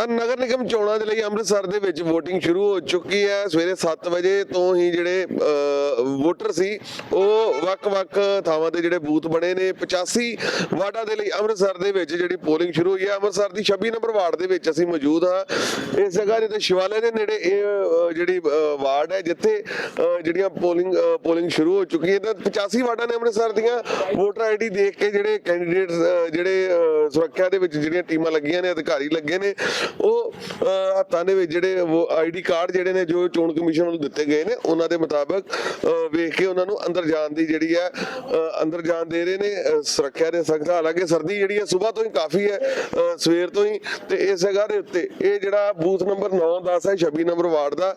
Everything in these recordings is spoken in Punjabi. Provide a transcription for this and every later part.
ਤਾਂ ਨਗਰ ਨਿਗਮ ਚੋਣਾਂ ਦੇ ਲਈ ਅੰਮ੍ਰਿਤਸਰ ਦੇ ਵਿੱਚ VOTING ਸ਼ੁਰੂ ਹੋ ਚੁੱਕੀ ਹੈ। ਸਵੇਰੇ 7 ਵਜੇ ਤੋਂ ਹੀ ਜਿਹੜੇ ਵੋਟਰ ਸੀ, ਉਹ ਵੱਖ-ਵੱਖ ਥਾਵਾਂ ਤੇ ਜਿਹੜੇ ਬੂਥ ਬਣੇ ਨੇ। 85 ਵਾਰਡਾਂ ਦੇ ਲਈ ਅੰਮ੍ਰਿਤਸਰ ਦੇ ਵਿੱਚ ਜਿਹੜੀ ਪੋਲਿੰਗ ਸ਼ੁਰੂ ਹੋਈ ਹੈ। ਅੰਮ੍ਰਿਤਸਰ ਦੀ 26 ਨੰਬਰ ਵਾਰਡ ਦੇ ਵਿੱਚ ਅਸੀਂ ਮੌਜੂਦ ਹਾਂ। ਇਸ ਜਗ੍ਹਾ ਦੇ ਸ਼ਿਵਾਲੇ ਦੇ ਨੇੜੇ ਇਹ ਜਿਹੜੀ ਵਾਰਡ ਹੈ, ਜਿੱਥੇ ਜਿਹੜੀਆਂ ਪੋਲਿੰਗ ਪੋਲਿੰਗ ਸ਼ੁਰੂ ਹੋ ਚੁੱਕੀ ਹੈ। ਤਾਂ 85 ਵਾਰਡਾਂ ਨੇ ਅੰਮ੍ਰਿਤਸਰ ਦੀਆਂ ਵੋਟਰ ਆਈਡੀ ਦੇਖ ਕੇ ਜਿਹੜੇ ਕੈਂਡੀਡੇਟ ਜਿਹੜੇ ਸੁਰੱਖਿਆ ਦੇ ਵਿੱਚ ਜਿਹੜੀਆਂ ਟੀਮਾਂ ਲੱਗੀਆਂ ਨੇ, ਅਧਿਕਾਰੀ ਲੱਗੇ ਨੇ ਉਹ ਹੱਥਾਂ ਦੇ ਵਿੱਚ ਜਿਹੜੇ ਉਹ ਆਈਡੀ ਕਾਰਡ ਜਿਹੜੇ ਨੇ ਜੋ ਚੋਣ ਕਮਿਸ਼ਨ ਵੱਲੋਂ ਦਿੱਤੇ ਗਏ ਨੇ ਉਹਨਾਂ ਦੇ ਮੁਤਾਬਕ ਅਹ, ਵੇਖ ਕੇ ਉਹਨਾਂ ਨੂੰ ਅੰਦਰ ਜਾਣ ਦੀ ਜਿਹੜੀ ਹੈ ਅਹ, ਅੰਦਰ ਜਾਣ ਦੇ ਰਹੇ ਨੇ ਸੁਰੱਖਿਆ ਦੇ ਸਖਤ ਹਾਲਾਂਕਿ ਸਰਦੀ ਜਿਹੜੀ ਹੈ ਸਵੇਰ ਤੋਂ ਹੀ ਕਾਫੀ ਹੈ ਅਹ, ਸਵੇਰ ਤੋਂ ਹੀ ਤੇ ਇਸ ਜਗ੍ਹਾ ਦੇ ਉੱਤੇ ਇਹ ਜਿਹੜਾ ਬੂਥ ਨੰਬਰ 9 10 ਹੈ 26 ਨੰਬਰ ਵਾਰਡ ਦਾ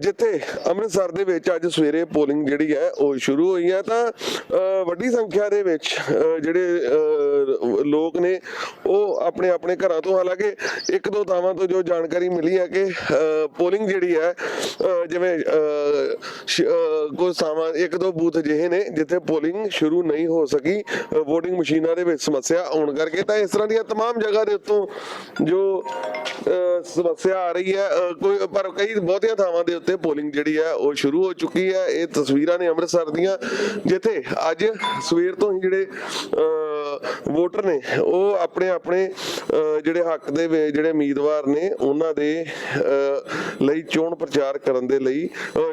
ਜਿੱਥੇ ਅੰਮ੍ਰਿਤਸਰ ਦੇ ਵਿੱਚ ਅੱਜ ਸਵੇਰੇ ਪੋਲਿੰਗ ਜਿਹੜੀ ਹੈ ਉਹ ਸ਼ੁਰੂ ਹੋਈ ਹੈ ਤਾਂ ਅ, ਵੱਡੀ ਸੰਖਿਆ ਦੇ ਵਿੱਚ ਅ, ਜਿਹੜੇ ਅ, ਲੋਕ ਨੇ ਉਹ ਆਪਣੇ ਆਪਣੇ ਘਰਾਂ ਤੋਂ ਹਾਲਾਂਕਿ ਇੱਕ ਦੋ ਥਾਵਾਂ ਤੋਂ ਜੋ ਜਾਣਕਾਰੀ ਮਿਲੀ ਹੈ ਕਿ ਪੋਲਿੰਗ ਜਿਹੜੀ ਹੈ ਅ, ਜਿਵੇਂ ਅ, ਸ਼- ਅ, ਕੁਝ ਥਾਵਾਂ ਇੱਕ ਦੋ ਬੂਥ ਅਜਿਹੇ ਨੇ ਜਿੱਥੇ ਪੋਲਿੰਗ ਸ਼ੁਰੂ ਨਹੀਂ ਹੋ ਸਕੀ VOTING ਮਸ਼ੀਨਾਂ ਦੇ ਵਿੱਚ ਸਮੱਸਿਆ ਆਉਣ ਕਰਕੇ ਤਾਂ ਇਸ ਤਰ੍ਹਾਂ ਦੀਆਂ तमाम ਜਗ੍ਹਾ ਦੇ ਉੱਤੋਂ ਜੋ ਅ, ਸਮੱਸਿਆ ਆ ਰਹੀ ਹੈ। ਅ, ਕੋਈ ਪਰ ਕਈ ਬਹੁਤੀਆਂ ਥਾਵਾਂ ਦੇ ਉੱਤੇ ਪੋਲਿੰਗ ਜਿਹੜੀ ਹੈ ਉਹ ਸ਼ੁਰੂ ਹੋ ਚੁੱਕੀ ਹੈ। ਇਹ ਤਸਵੀਰਾਂ ਨੇ ਅੰਮ੍ਰਿਤਸਰ ਦੀਆਂ ਜਿੱਥੇ ਅੱਜ ਸਵੇਰ ਤੋਂ ਹੀ ਜਿਹੜੇ ਅ, ਵੋਟਰ ਨੇ ਉਹ ਆਪਣੇ ਆਪਣੇ ਜਿਹੜੇ ਹੱਕ ਦੇ ਜਿਹੜੇ ਉਮੀਦਵਾਰ ਨੇ ਉਹਨਾਂ ਦੇ ਲਈ ਚੋਣ ਪ੍ਰਚਾਰ ਕਰਨ ਦੇ ਲਈ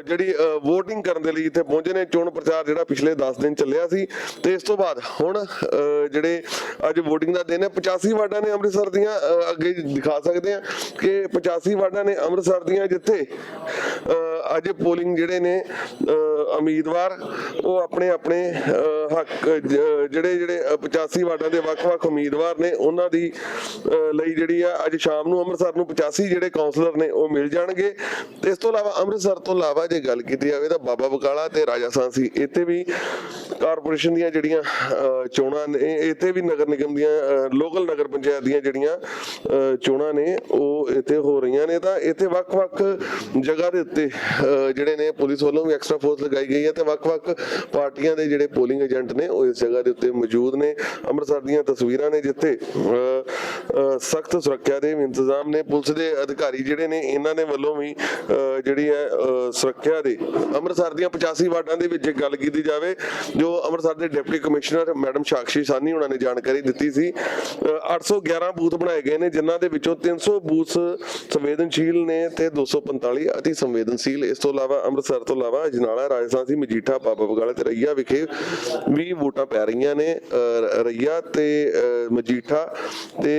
ਜਿਹੜੀ VOTING ਕਰਨ ਦੇ ਲਈ ਇੱਥੇ ਪਹੁੰਚੇ ਨੇ। ਚੋਣ ਪ੍ਰਚਾਰ ਜਿਹੜਾ ਪਿਛਲੇ 10 ਦਿਨ ਚੱਲਿਆ ਸੀ ਤੇ ਇਸ ਤੋਂ ਬਾਅਦ ਹੁਣ ਅ, ਜਿਹੜੇ ਅੱਜ VOTING ਦਾ ਦਿਨ ਹੈ 85 ਵਾਰਡਾਂ ਨੇ ਅੰਮ੍ਰਿਤਸਰ ਦੀਆਂ ਅ, ਅੱਗੇ ਦਿਖਾ ਸਕਦੇ ਆ ਕਿ 85 ਵਾਰਡਾਂ ਨੇ ਅੰਮ੍ਰਿਤਸਰ ਦੀਆਂ ਜਿੱਥੇ ਅ, ਅੱਜ ਪੋਲਿੰਗ ਜਿਹੜੇ ਨੇ ਉਮੀਦਵਾਰ, ਉਹ ਆਪਣੇ ਆਪਣੇ ਹੱਕ ਜਿਹੜੇ ਜਿਹੜੇ 85 ਵਾਰਡਾਂ ਦੇ ਵੱਖ-ਵੱਖ ਉਮੀਦਵਾਰ ਨੇ, ਉਹਨਾਂ ਦੀ ਲਈ ਜਿਹੜੀ ਆ, ਅੱਜ ਸ਼ਾਮ ਨੂੰ ਅੰਮ੍ਰਿਤਸਰ ਨੂੰ 85 ਜਿਹੜੇ ਕਾਉਂਸਲਰ ਨੇ, ਉਹ ਮਿਲ ਜਾਣਗੇ। ਇਸ ਤੋਂ ਇਲਾਵਾ ਅੰਮ੍ਰਿਤਸਰ ਤੋਂ ਇਲਾਵਾ ਜੇ ਗੱਲ ਕੀਤੀ ਜਾਵੇ ਤਾਂ ਬਾਬਾ ਬਕਾਲਾ ਤੇ ਰਾਜਾ ਸਾਂਸੀ ਇੱਥੇ ਵੀ ਕਾਰਪੋਰੇਸ਼ਨ ਦੀਆਂ ਜਿਹੜੀਆਂ ਚੋਣਾਂ ਨੇ, ਇੱਥੇ ਵੀ ਨਗਰ ਨਿਗਮ ਦੀਆਂ ਲੋਕਲ ਨਗਰ ਪੰਚਾਇਤ ਦੀਆਂ ਜਿਹੜੀਆਂ ਚੋਣਾਂ ਨੇ, ਉਹ ਇੱਥੇ ਹੋ ਰਹੀਆਂ ਨੇ ਤਾਂ ਇੱਥੇ ਵੱਖ-ਵੱਖ ਜਗ੍ਹਾ ਦੇ ਉੱਤੇ ਜਿਹੜੇ ਨੇ ਪੁਲਿਸ ਵੱਲੋਂ ਵੀ ਐਕਸਟਰਾ ਫੋਰਸ ਲਗਾਈ ਗਈ ਹੈ ਤੇ ਵੱਖ-ਵੱਖ ਪਾਰਟੀਆਂ ਦੇ ਜਿਹੜੇ ਪੋਲਿੰਗ ਏਜੰਟ ਨੇ ਉਹ ਇਸ ਜਗ੍ਹਾ ਦੇ ਉੱਤੇ ਮੌਜੂਦ ਨੇ। ਅੰਮ੍ਰਿਤਸਰ ਦੀਆਂ ਤਸਵੀਰਾਂ ਨੇ ਜਿੱਥੇ ਸਖਤ ਸੁਰੱਖਿਆ ਦੇ ਇੰਤਜ਼ਾਮ ਨੇ। ਪੁਲਿਸ ਦੇ ਅਧਿਕਾਰੀ ਜਿਹੜੇ ਨੇ ਇਹਨਾਂ ਦੇ ਵੱਲੋਂ ਵੀ ਜਿਹੜੀ ਹੈ ਸੁਰੱਖਿਆ ਦੇ ਅੰਮ੍ਰਿਤਸਰ ਦੀਆਂ 85 ਵਾਰਡਾਂ ਦੇ ਵਿੱਚ ਗੱਲ ਕੀਤੀ ਜਾਵੇ ਜੋ ਅੰਮ੍ਰਿਤਸਰ ਦੇ deputy commissioner madam Sakshi Sawhney ਉਹਨਾਂ ਨੇ ਜਾਣਕਾਰੀ ਦਿੱਤੀ ਸੀ। 811 ਬੂਥ ਬਣਾਏ ਗਏ ਨੇ ਜਿਨ੍ਹਾਂ ਦੇ ਵਿੱਚੋਂ 300 ਬੂਥ ਸੰਵੇਦਨਸ਼ੀਲ ਨੇ ਤੇ 245 ਅਤੀ ਸੰਵੇਦਨਸ਼ੀਲ। ਇਸ ਤੋਂ ਇਲਾਵਾ ਅੰਮ੍ਰਿਤਸਰ ਤੋਂ ਇਲਾਵਾ ਅਜਨਾਲਾ ਰਾਜਸਥਾਨ ਸੀ ਮਜੀਠਾ ਬਾਬਾ ਬਗਾਲਾ ਤੇ ਰਈਆ ਵਿਖੇ ਵੀ ਵੋਟਾਂ ਪੈ ਰਹੀਆਂ ਨੇ। ਅ, ਰਈਆ ਤੇ ਅ, ਮਜੀਠਾ ਤੇ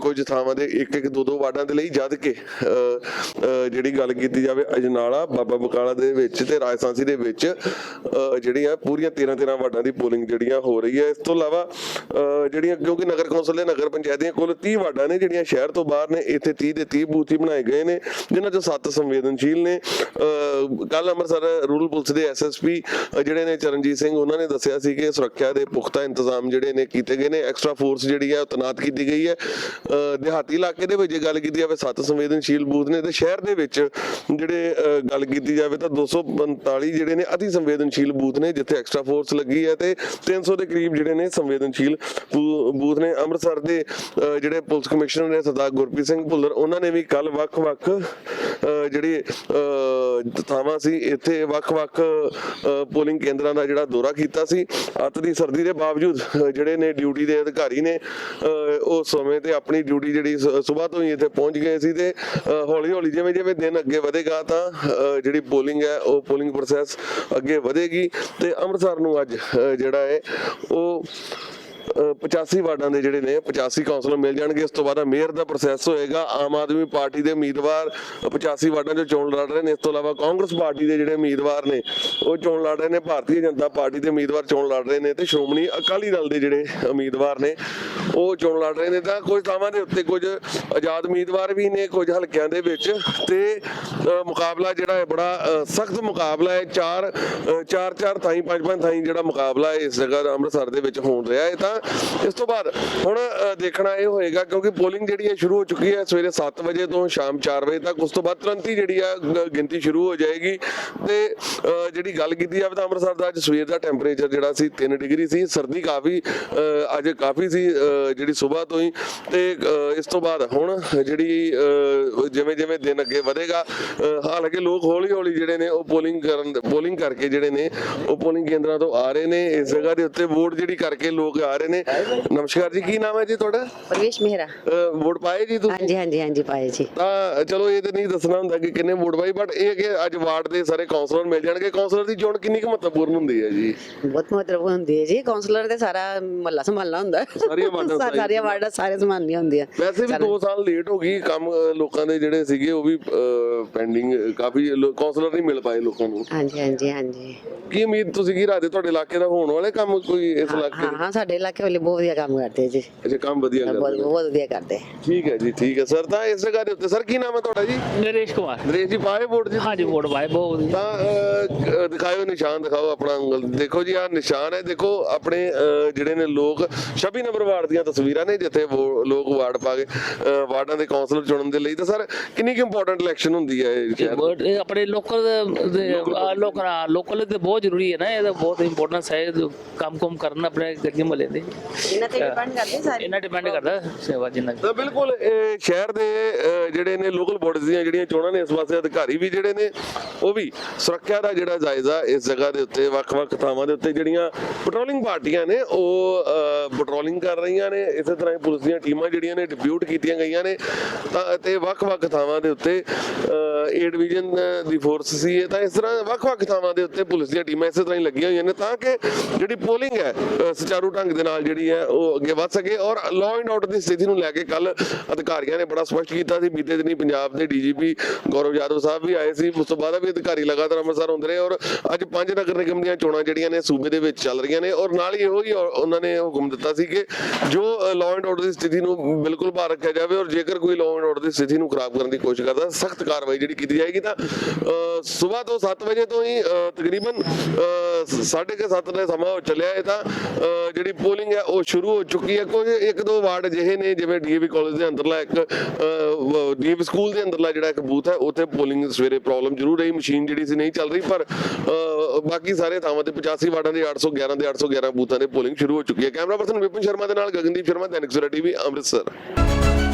ਕੁਝ ਥਾਵਾਂ ਦੇ ਇੱਕ ਇੱਕ ਦੋ ਦੋ ਵਾਰਡਾਂ ਦੇ ਲਈ ਜਦ ਕਿ ਅ, ਜਿਹੜੀ ਗੱਲ ਕੀਤੀ ਜਾਵੇ ਅਜਨਾਲਾ ਬਾਬਾ ਬਕਾਲਾ ਦੇ ਵਿੱਚ ਤੇ ਰਾਜਸਥਾਨੀ ਦੇ ਵਿੱਚ ਅ, ਜਿਹੜੀਆਂ ਪੂਰੀਆਂ 13 13 ਵਾਰਡਾਂ ਦੀ ਪੋਲਿੰਗ ਜਿਹੜੀਆਂ ਹੋ ਰਹੀ ਹੈ। ਇਸ ਤੋਂ ਇਲਾਵਾ ਜਿਹੜੀਆਂ ਕਿਉਂਕਿ ਨਗਰ ਕੌਂਸਲ ਦੇ ਨਗਰ ਪੰਚਾਇਤ ਦੀਆਂ ਕੁੱਲ 30 ਵਾਰਡਾਂ ਨੇ ਜਿਹੜੀਆਂ ਸ਼ਹਿਰ ਤੋਂ ਬਾਹਰ ਨੇ ਇੱਥੇ 30 ਦੇ 30 ਬੂਥ ਹੀ ਬਣਾਏ ਗਏ ਨੇ ਜਿਨ੍ਹਾਂ ਚੋਂ 7 ਸੰਵੇਦਨਸ਼ੀਲ ਨੇ। ਕੱਲ ਅੰਮ੍ਰਿਤਸਰ ਰੂਰਲ ਪੁਲਿਸ ਦੇ ਐਸਐਸਪੀ ਜਿਹੜੇ ਨੇ ਚਰਨਜੀਤ ਸਿੰਘ ਉਹਨਾਂ ਨੇ ਦੱਸਿਆ ਸੀ ਕਿ ਸੁਰੱਖਿਆ ਦੇ ਪੁਖਤਾ ਇੰਤਜ਼ਾਮ ਜਿਹੜੇ ਨੇ ਕੀਤੇ ਗਏ ਨੇ। ਐਕਸਟਰਾ ਫੋਰਸ ਜਿਹੜੀ ਹੈ ਉਹ ਤੈਨਾਤ ਕੀਤੀ ਗਈ ਹੈ। ਅ, ਦਿਹਾਤੀ ਇਲਾਕੇ ਦੇ ਵਿੱਚ ਜੇ ਗੱਲ ਕੀਤੀ ਜਾਵੇ 7 ਸੰਵੇਦਨਸ਼ੀਲ ਬੂਥ ਨੇ ਤੇ ਸ਼ਹਿਰ ਦੇ ਵਿੱਚ ਜਿਹੜੇ ਗੱਲ ਕੀਤੀ ਜਾਵੇ ਤਾਂ 245 ਜਿਹੜੇ ਨੇ ਅਤੀ ਸੰਵੇਦਨਸ਼ੀਲ ਬੂਥ ਨੇ ਜਿੱਥੇ ਐਕਸਟਰਾ ਫੋਰਸ ਲੱਗੀ ਹੈ ਤੇ 300 ਦੇ ਕਰੀਬ ਜਿਹੜੇ ਨੇ ਸੰਵੇਦਨਸ਼ੀਲ ਬੂਥ ਨੇ। ਅੰਮ੍ਰਿਤਸਰ ਦੇ ਜਿਹੜੇ ਪੁਲਿਸ ਕਮਿਸ਼ਨਰ ਨੇ ਸਰਦਾਰ ਗੁਰਪ੍ਰੀਤ ਸਿੰਘ ਭੁੱਲਰ ਉਹਨਾਂ ਨੇ ਵੀ ਕੱਲ ਵੱਖ-ਵੱਖ ਅ, ਜਿਹੜੇ ਅ, ਥਾਵਾਂ ਸੀ ਇੱਥੇ ਵੱਖ-ਵੱਖ ਪੋਲਿੰਗ ਕੇਂਦਰਾਂ ਦਾ ਜਿਹੜਾ ਦੌਰਾ ਕੀਤਾ ਸੀ। ਅੱਤ ਦੀ ਸਰਦੀ ਦੇ ਬਾਵਜੂਦ ਜਿਹੜੇ ਨੇ ਡਿਊਟੀ ਦੇ ਅਧਿਕਾਰੀ ਨੇ ਅ, ਉਹ ਸਮੇਂ ਤੇ ਆਪਣੀ ਡਿਊਟੀ ਜਿਹੜੀ ਸਵੇਰ ਤੋਂ ਹੀ ਇੱਥੇ ਪਹੁੰਚ ਗਏ ਸੀ ਤੇ ਹੌਲੀ-ਹੌਲੀ ਜਿਵੇਂ ਜਿਵੇਂ ਦਿਨ ਅੱਗੇ ਵਧੇਗਾ ਤਾਂ ਅ, ਜਿਹੜੀ ਪੋਲਿੰਗ ਹੈ ਉਹ ਪੋਲਿੰਗ ਪ੍ਰੋਸੈਸ ਅੱਗੇ ਵਧੇਗੀ ਤੇ ਅੰਮ੍ਰਿਤਸਰ ਨੂੰ ਅੱਜ ਅ, ਜਿਹੜਾ ਹੈ ਉਹ 85 ਵਾਰਡਾਂ ਦੇ ਜਿਹੜੇ ਨੇ 85 ਕਾਉਂਸਲਰ ਮਿਲ ਜਾਣਗੇ। ਇਸ ਤੋਂ ਬਾਅਦ ਮੇਅਰ ਦਾ ਪ੍ਰੋਸੈਸ ਹੋਏਗਾ, ਆਮ ਆਦਮੀ ਪਾਰਟੀ ਦੇ ਉਮੀਦਵਾਰ 85 ਵਾਰਡਾਂ 'ਚੋਂ ਚੋਣ ਲੜ ਰਹੇ ਨੇ। ਇਸ ਤੋਂ ਇਲਾਵਾ ਕਾਂਗਰਸ ਪਾਰਟੀ ਦੇ ਜਿਹੜੇ ਉਮੀਦਵਾਰ ਨੇ, ਉਹ ਚੋਣ ਲੜ ਰਹੇ ਨੇ। ਭਾਰਤੀ ਜਨਤਾ ਪਾਰਟੀ ਦੇ ਉਮੀਦਵਾਰ ਚੋਣ ਲੜ ਰਹੇ ਨੇ ਤੇ ਸ਼੍ਰੋਮਣੀ ਅਕਾਲੀ ਦਲ ਦੇ ਜਿਹੜੇ ਉਮੀਦਵਾਰ ਨੇ, ਉਹ ਚੋਣ ਲੜ ਰਹੇ ਨੇ। ਤਾਂ ਕੁਝ ਥਾਵਾਂ ਦੇ ਉੱਤੇ ਕੁਝ ਆਜ਼ਾਦ ਉਮੀਦਵਾਰ ਵੀ ਨੇ, ਕੁਝ ਹਲਕਿਆਂ ਦੇ ਵਿੱਚ ਤੇ ਮੁਕਾਬਲਾ ਜਿਹੜਾ ਹੈ ਬੜਾ ਸਖਤ ਮੁਕਾਬਲਾ ਹੈ। ਚਾਰ ਚਾਰ ਚਾਰ ਥਾਈ ਪੰਜ ਪੰਜ ਥਾਈ ਜਿਹੜਾ ਮੁਕਾਬਲਾ ਹੈ ਇਸ ਜਗ੍ਹਾ ਦਾ ਅੰਮ੍ਰਿਤਸਰ ਦੇ ਵਿੱਚ ਹੋਣ ਰਿਹਾ ਹੈ। ਤਾਂ ਇਸ ਤੋਂ ਬਾਅਦ ਹੁਣ ਦੇਖਣਾ ਇਹ ਹੋਏਗਾ ਕਿਉਂਕਿ ਪੋਲਿੰਗ ਜਿਹੜੀ ਹੈ ਸ਼ੁਰੂ ਹੋ ਚੁੱਕੀ ਹੈ ਸਵੇਰੇ 7 ਵਜੇ ਤੋਂ ਸ਼ਾਮ 4 ਵਜੇ ਤੱਕ। ਉਸ ਤੋਂ ਬਾਅਦ ਤੁਰੰਤ ਹੀ ਜਿਹੜੀ ਆ ਗਿਣਤੀ ਸ਼ੁਰੂ ਹੋ ਜਾਏਗੀ ਤੇ ਜਿਹੜੀ ਗੱਲ ਕੀਤੀ ਜਾਵੇ ਤਾਂ ਅੰਮ੍ਰਿਤਸਰ ਦਾ ਅੱਜ ਸਵੇਰ ਦਾ ਟੈਂਪਰੇਚਰ ਜਿਹੜਾ ਸੀ 3 ਡਿਗਰੀ ਸੀ। ਸਰਦੀ ਕਾਫੀ ਅੱਜ ਕਾਫੀ ਸੀ ਜਿਹੜੀ ਸਵੇਰ ਤੋਂ ਹੀ ਤੇ ਇਸ ਤੋਂ ਬਾਅਦ ਹੁਣ ਜਿਹੜੀ ਅ, ਜਿਵੇਂ ਜਿਵੇਂ ਦਿਨ ਅੱਗੇ ਵਧੇਗਾ ਹਾਲਾਂਕਿ ਲੋਕ ਹੌਲੀ ਹੌਲੀ ਜਿਹੜੇ ਨੇ ਉਹ ਪੋਲਿੰਗ ਕਰਨ ਪੋਲਿੰਗ ਕਰਕੇ ਜਿਹੜੇ ਨੇ ਉਹ ਪੋਲਿੰਗ ਕੇਂਦਰਾਂ ਤੋਂ ਆ ਰਹੇ ਨੇ। ਇਸ ਜਗ੍ਹਾ ਦੇ ਉੱਤੇ ਵੋਟ ਜਿਹੜੀ ਕਰਕੇ ਲੋਕ ਆ ਰਹੇ ਨੇ। ਨਮਸਕਾਰ ਜੀ ਕੀ ਨਾਮ ਹੈ ਜੀ ਤੁਹਾਡਾ? ਪ੍ਰਵੇਸ਼ ਮੇਹਰਾ। ਵੋਟ ਪਾਏ ਜੀ ਤੁਸੀਂ? ਹਾਂਜੀ ਹਾਂਜੀ ਹਾਂਜੀ ਪਾਏ ਜੀ। ਤਾਂ ਚਲੋ ਇਹ ਤੇ ਨਹੀਂ ਦੱਸਣਾ ਹੁੰਦਾ ਕਿ ਕਿੰਨੇ ਵੋਟ ਪਾਈ ਬਟ ਇਹ ਕਿ ਅੱਜ ਵਾਰਡ ਦੇ ਸਾਰੇ ਕਾਉਂਸਲਰ ਮਿਲ ਜਾਣਗੇ। ਕਾਉਂਸਲਰ ਦੀ ਚੋਣ ਕਿੰਨੀ ਕੁ ਮਹੱਤਵਪੂਰਨ ਹੁੰਦੀ ਹੈ ਜੀ? ਬਹੁਤ ਮਹੱਤਵਪੂਰਨ ਹੁੰਦੀ ਹੈ ਜੀ। ਕਾਉਂਸਲਰ ਤੇ ਸਾਰਾ ਮਹੱਲਾ ਸੰਭਾਲਣਾ ਹੁੰਦਾ। ਹੈ। ਸਾਰੀਆਂ ਵਾਰਡਾਂ ਸਾ- ਸਾਰੀਆਂ ਵਾਰਡਾਂ ਸਾਰੇ ਸੰਭਾਲਣੀਆਂ ਹੁੰਦੀਆਂ। ਵੈਸੇ ਵੀ 2 ਸਾਲ ਲੇਟ ਹੋ ਗਈ ਕੰਮ ਲੋਕਾਂ ਦੇ ਜਿਹੜੇ ਸੀਗੇ ਉਹ ਵੀ ਪੈਂਡਿੰਗ ਕਾਫੀ ਕਾਉਂਸਲਰ ਨਹੀਂ ਮਿਲ ਪਾਏ ਲੋਕਾਂ ਨੂੰ। ਹਾਂਜੀ ਹਾਂਜੀ ਹਾਂਜੀ। ਕੀ ਉਮੀਦ ਤੁਸੀਂ ਕੀ ਰੱਖਦੇ ਤੁਹਾਡੇ ਇਲਾਕੇ ਦਾ ਹੋਣ ਵਾਲੇ ਕੰਮ ਕੋਈ ਇਸ ਇਲਾਕੇ ਹਾਂ ਹਾਂ ਸਾਡੇ ਇਲਾਕੇ ਵਾਲੇ ਬਹੁਤ ਵਧੀਆ ਕੰਮ ਕਰਦੇ ਜੀ। ਅੱਛਾ ਕੰਮ ਵਧੀਆ ਬਹੁਤ ਕਰਦੇ ਬਹੁਤ ਵਧੀਆ ਕਰਦੇ ਠੀਕ ਹੈ ਜੀ ਠੀਕ ਹੈ। ਸਰ ਤਾਂ ਇਸ ਜਗ੍ਹਾ ਦੇ ਉੱਤੇ ਸਰ ਕੀ ਨਾਮ ਹੈ ਤੁਹਾਡਾ ਜੀ? ਨਰੇਸ਼ ਕੁਮਾਰ। ਨਰੇਸ਼ ਜੀ ਪਾਏ ਵੋਟ ਜੀ? ਹਾਂਜੀ ਵੋਟ ਪਾਏ ਬਹੁਤ ਵਧੀਆ। ਤਾਂ ਅਹ, ਅਹ, ਦਿਖਾਓ ਨਿਸ਼ਾਨ ਦਿਖਾਓ ਆਪਣਾ ਉਂਗਲ। ਦੇਖੋ ਜੀ ਆਹ ਨਿਸ਼ਾਨ ਹੈ। ਦੇਖੋ ਆਪਣੇ ਅਹ, ਜਿਹੜੇ ਨੇ ਲੋਕ 26 ਨੰਬਰ ਵਾਰਡ ਦੀਆਂ ਤਸਵੀਰਾਂ ਨੇ ਜਿੱਥੇ ਵੋ- ਲੋਕ ਵਾਰਡ ਪਾ ਕੇ ਅਹ, ਵਾਰਡਾਂ ਦੇ ਕਾਉਂਸਲਰ ਚੁਣਨ ਦੇ ਲਈ। ਤਾਂ ਸਰ ਕਿੰਨੀ ਕੁ ਇੰਪੋਰਟੈਂਟ ਇਲੈਕਸ਼ਨ ਹੁੰਦੀ ਹੈ ਇਹ ਸ਼ਹਿਰ ਵੋਟ ਇਹ ਆਪਣੇ ਲੋਕਲ ਲੋਕਲ ਲੋਕਲ ਤੇ ਬਹੁਤ ਜ਼ਰੂਰੀ ਹੈ ਨਾ। ਇਹ ਤਾਂ ਬਹੁਤ ਇੰਪੋਰਟੈਂਸ ਹੈ। ਕੰਮ ਕੁਮ ਕਰਨ ਆਪਣੇ ਗਲੀ ਮਹੱਲੇ ਦੇ। ਇਹਨਾਂ ਤੇ ਡਿਪੈਂਡ ਕਰਦੇ ਸਾਰੇ। ਇਹਨਾਂ ਡਿਪੈਂਡ ਕਰਦਾ ਸੇਵਾ ਜਿੰਨਾ ਤਾਂ ਬਿਲਕੁਲ ਇਹ ਸ਼ਹਿਰ ਦੇ ਅਹ, ਜਿਹੜੇ ਨੇ ਲੋਕਲ ਬੋਡੀਜ਼ ਦੀਆਂ ਜਿਹੜੀਆਂ ਚੋਣਾਂ ਨੇ ਇਸ ਵਾਸਤੇ ਅਧਿਕਾਰੀ ਵੀ ਜਿਹੜੇ ਨੇ ਉਹ ਵੀ ਸੁਰੱਖਿਆ ਦਾ ਜਿਹੜਾ ਜਾਇਜ਼ਾ ਇਸ ਜਗ੍ਹਾ ਦੇ ਉੱਤੇ ਵੱਖ-ਵੱਖ ਥਾਵਾਂ ਦੇ ਉੱਤੇ ਜਿਹੜੀਆਂ ਪੈਟਰੋਲਿੰਗ ਪਾਰਟੀਆਂ ਨੇ ਉਹ ਪੈਟਰੋਲਿੰਗ ਕਰ ਰਹੀਆਂ ਨੇ। ਇਸੇ ਤਰ੍ਹਾਂ ਹੀ ਪੁਲਿਸ ਦੀਆਂ ਟੀਮਾਂ ਜਿਹੜੀਆਂ ਨੇ ਡਿਪਿਊਟ ਕੀਤੀਆਂ ਗਈਆਂ ਨੇ। ਤਾਂ ਤੇ ਵੱਖ-ਵੱਖ ਥਾਵਾਂ ਦੇ ਉੱਤੇ ਏ ਡਿਵੀਜ਼ਨ ਦੀ ਫੋਰਸ ਸੀ ਇਹ। ਤਾਂ ਇਸ ਤਰ੍ਹਾਂ ਵੱਖ-ਵੱਖ ਥਾਵਾਂ ਦੇ ਉੱਤੇ ਪੁਲਿਸ ਦੀਆਂ ਟੀਮਾਂ ਇਸੇ ਤਰ੍ਹਾਂ ਹੀ ਲੱਗੀਆਂ ਹੋਈਆਂ ਨੇ ਤਾਂ ਕਿ ਜਿਹੜੀ ਪੋਲਿੰਗ ਹੈ ਅਹ, ਸੁਚਾਰੂ ਢੰਗ ਦੇ ਨਾਲ ਨਾਲ ਜਿਹੜੀ ਹੈ ਉਹ ਅੱਗੇ ਵੱਧ ਸਕੇ ਔਰ ਲਾਅ ਐਂਡ ਆਰਡਰ ਦੀ ਸਥਿਤੀ ਨੂੰ ਲੈ ਕੇ ਕੱਲ ਅਧਿਕਾਰੀਆਂ ਨੇ ਬੜਾ ਸਪਸ਼ਟ ਕੀਤਾ ਸੀ ਬੀਤੇ ਦਿਨੀ ਪੰਜਾਬ ਦੇ ਡੀਜੀਪੀ ਗੌਰਵ ਯਾਦਵ ਸਾਹਿਬ ਵੀ ਆਏ ਸੀ। ਉਸ ਤੋਂ ਬਾਅਦ ਵੀ ਅਧਿਕਾਰੀ ਲਗਾਤਾਰ ਅੰਮ੍ਰਿਤਸਰ ਹੁੰਦੇ ਰਹੇ ਔਰ ਅੱਜ ਪੰਜ ਨਗਰ ਨਿਗਮ ਦੀਆਂ ਚੋਣਾਂ ਜਿਹੜੀਆਂ ਨੇ ਸੂਬੇ ਦੇ ਵਿੱਚ ਚੱਲ ਰਹੀਆਂ ਨੇ ਔਰ ਨਾਲ ਹੀ ਇਹੋ ਹੀ ਉਹਨਾਂ ਨੇ ਹੁਕਮ ਦਿੱਤਾ ਸੀ ਕਿ ਜੋ ਲਾਅ ਐਂਡ ਆਰਡਰ ਦੀ ਸਥਿਤੀ ਨੂੰ ਬਿਲਕੁਲ ਬਾਹਰ ਰੱਖਿਆ ਜਾਵੇ ਔਰ ਜੇਕਰ ਕੋਈ ਲਾਅ ਐਂਡ ਆਰਡਰ ਦੀ ਸਥਿਤੀ ਨੂੰ ਖਰਾਬ ਕਰਨ ਦੀ ਕੋਸ਼ਿਸ਼ ਕਰਦਾ ਸਖਤ ਕਾਰਵਾਈ ਜਿਹੜੀ ਕੀਤੀ ਜਾਏਗੀ ਤਾਂ ਸਵੇਰ ਤੋਂ 7 ਵਜੇ ਤੋਂ ਹੀ ਅ, ਤਕਰੀਬਨ 7:30 ਦਾ ਸਮਾਂ ਹੋ ਚੱਲਿਆ ਹੈ ਤਾਂ ਅ, ਜਿਹੜੀ ਪੋਲਿੰਗ ਹੈ, ਉਹ ਸ਼ੁਰੂ ਹੋ ਚੁੱਕੀ ਹੈ। ਕੁਝ ਇੱਕ ਦੋ ਵਾਰਡ ਅਜਿਹੇ ਨੇ, ਜਿਵੇਂ ਡੀਏਵੀ ਕਾਲਜ ਦੇ ਅੰਦਰਲਾ ਇੱਕ ਡੀਏਵੀ ਸਕੂਲ ਦੇ ਅੰਦਰਲਾ ਜਿਹੜਾ ਇੱਕ ਬੂਥ ਹੈ, ਉੱਥੇ ਪੋਲਿੰਗ ਸਵੇਰੇ ਪ੍ਰੋਬਲਮ ਜ਼ਰੂਰ ਰਹੀ। ਮਸ਼ੀਨ ਜਿਹੜੀ ਸੀ ਨਹੀਂ ਚੱਲ ਰਹੀ, ਪਰ ਬਾਕੀ ਸਾਰੇ ਥਾਵਾਂ ਤੇ 85 ਵਾਰਡਾਂ ਦੇ 811 ਦੇ 811 ਬੂਥਾਂ ਦੇ ਪੋਲਿੰਗ ਸ਼ੁਰੂ ਹੋ ਚੁੱਕੀ ਹੈ। ਕੈਮਰਾ ਪਰਸਨ ਵਿਪਨ ਸ਼ਰਮਾ ਦੇ ਨਾਲ ਗਗਨਦੀਪ ਸ਼ਰਮਾ, ਦੈਨਿਕ ਸਵੇਰਾ ਟੀਵੀ, ਅੰਮ੍ਰਿਤਸਰ।